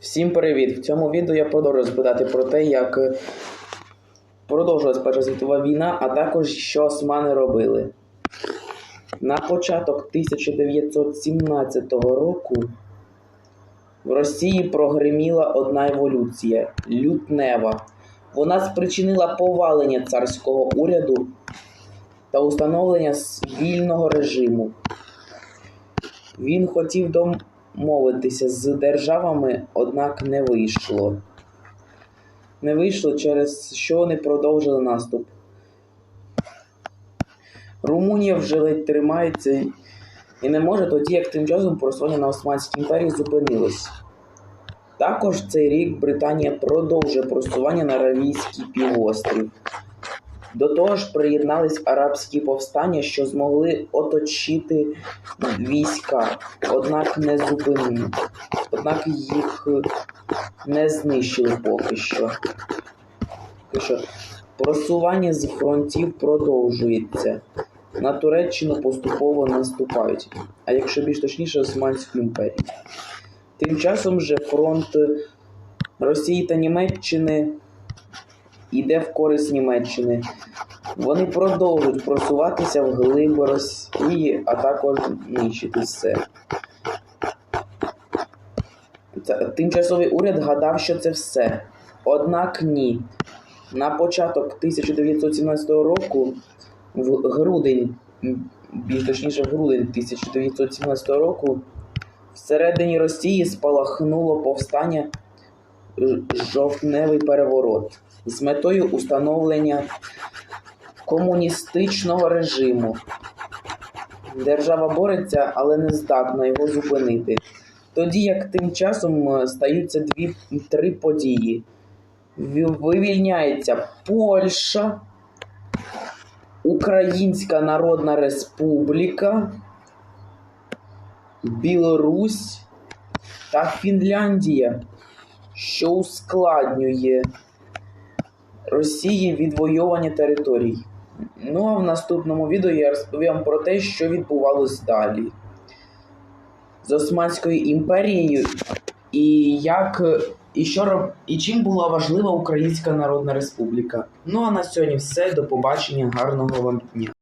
Всім привіт! В цьому відео я продовжую розповідати про те, як е, продовжилась Перша світова війна, а також що османи робили. На початок 1917 року в Росії прогреміла одна еволюція лютнева. Вона спричинила повалення царського уряду та установлення вільного режиму. Він хотів домовитися з державами, однак не вийшло. Не вийшло, через що вони продовжили наступ. Румунія вже ледь тримається і не може тоді, як тим часом просування на Османській імперії зупинилось. Також цей рік Британія продовжує просування на Аравійський півострів. До того ж приєднались арабські повстання, що змогли оточити війська, однак не зупинили. Однак їх не знищили поки що. Поки що. Просування з фронтів продовжується. На Туреччину поступово наступають, а якщо більш точніше, Османську імперію. Тим часом же фронт Росії та Німеччини йде в користь Німеччини. Вони продовжують просуватися в глиб Росії, а також нищити все. Тимчасовий уряд гадав, що це все. Однак ні. На початок 1917 року, в грудень, більш точніше, в грудень 1917 року, всередині Росії спалахнуло повстання жовтневий переворот з метою установлення комуністичного режиму. Держава бореться, але не здатна його зупинити. Тоді як тим часом е, стаються дві три події. Вивільняється Польща, Українська Народна Республіка, Білорусь та Фінляндія, що ускладнює Росії відвоювання територій. Ну а в наступному відео я розповім про те, що відбувалось далі з Османською імперією і як і що і чим була важлива Українська Народна Республіка. Ну а на сьогодні все. До побачення, гарного вам дня.